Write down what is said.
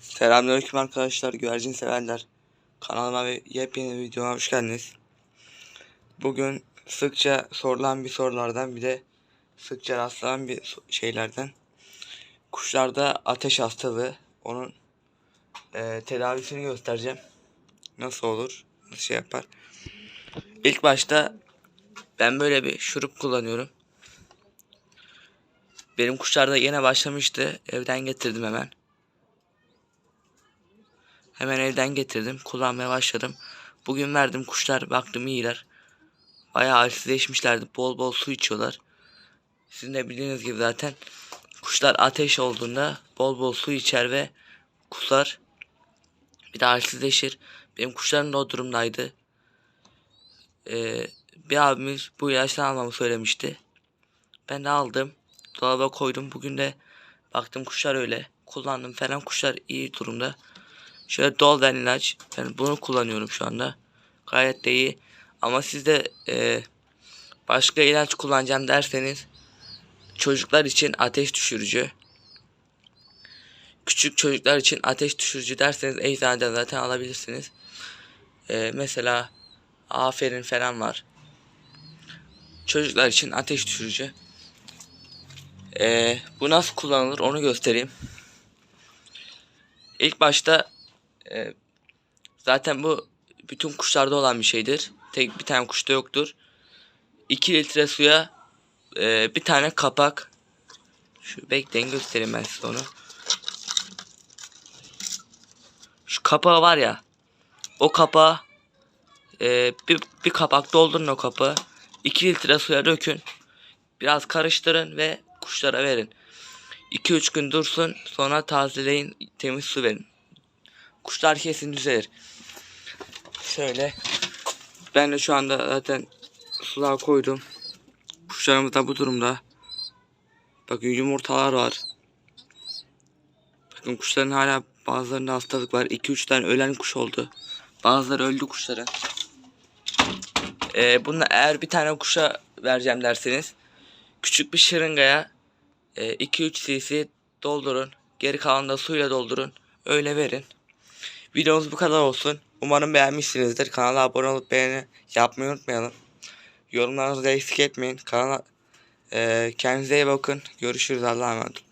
Selamünaleyküm arkadaşlar, güvercin severler. Kanalıma ve yepyeni bir videoma hoş geldiniz. Bugün sıkça sorulan bir sorulardan bir de sıkça rastlanan bir şeylerden. Kuşlarda ateş hastalığı, onun eee, tedavisini göstereceğim. Nasıl olur, nasıl şey yapar. İlk başta ben böyle bir şurup kullanıyorum. Benim kuşlarda yine başlamıştı. Evden getirdim hemen. Hemen evden getirdim. Kullanmaya başladım. Bugün verdim kuşlar baktım iyiler. Bayağı halsizleşmişlerdi. Bol bol su içiyorlar. Sizin de bildiğiniz gibi zaten kuşlar ateş olduğunda bol bol su içer ve kusar. Bir de halsizleşir. Benim kuşlarım da o durumdaydı. Ee, bir abimiz bu ilaçtan almamı söylemişti. Ben de aldım. Dolaba koydum. Bugün de baktım kuşlar öyle. Kullandım falan kuşlar iyi durumda. Şöyle Dolven ilaç. Ben bunu kullanıyorum şu anda. Gayet de iyi. Ama siz de e, başka ilaç kullanacağım derseniz çocuklar için ateş düşürücü. Küçük çocuklar için ateş düşürücü derseniz eczaneden zaten alabilirsiniz. E, mesela aferin falan var. Çocuklar için ateş düşürücü. E, bu nasıl kullanılır onu göstereyim. İlk başta e, zaten bu bütün kuşlarda olan bir şeydir. Tek bir tane kuşta yoktur. 2 litre suya e, bir tane kapak. Şu bekleyin göstereyim ben size onu. Şu kapağı var ya. O kapağı e, bir, bir kapak doldurun o kapağı. 2 litre suya dökün. Biraz karıştırın ve kuşlara verin. 2-3 gün dursun sonra tazeleyin temiz su verin. Kuşlar kesin düzelir. Şöyle. Ben de şu anda zaten sular koydum. Kuşlarımız da bu durumda. Bakın yumurtalar var. Bakın kuşların hala bazılarında hastalık var. 2-3 tane ölen kuş oldu. Bazıları öldü kuşların. Ee, bunu eğer bir tane kuşa vereceğim derseniz küçük bir şırıngaya 2-3 cc doldurun. Geri kalanı da suyla doldurun. Öyle verin. Videomuz bu kadar olsun. Umarım beğenmişsinizdir. Kanala abone olup beğeni yapmayı unutmayalım. Yorumlarınızı eksik etmeyin. Kanala e, kendinize iyi bakın. Görüşürüz. Allah'a emanet olun.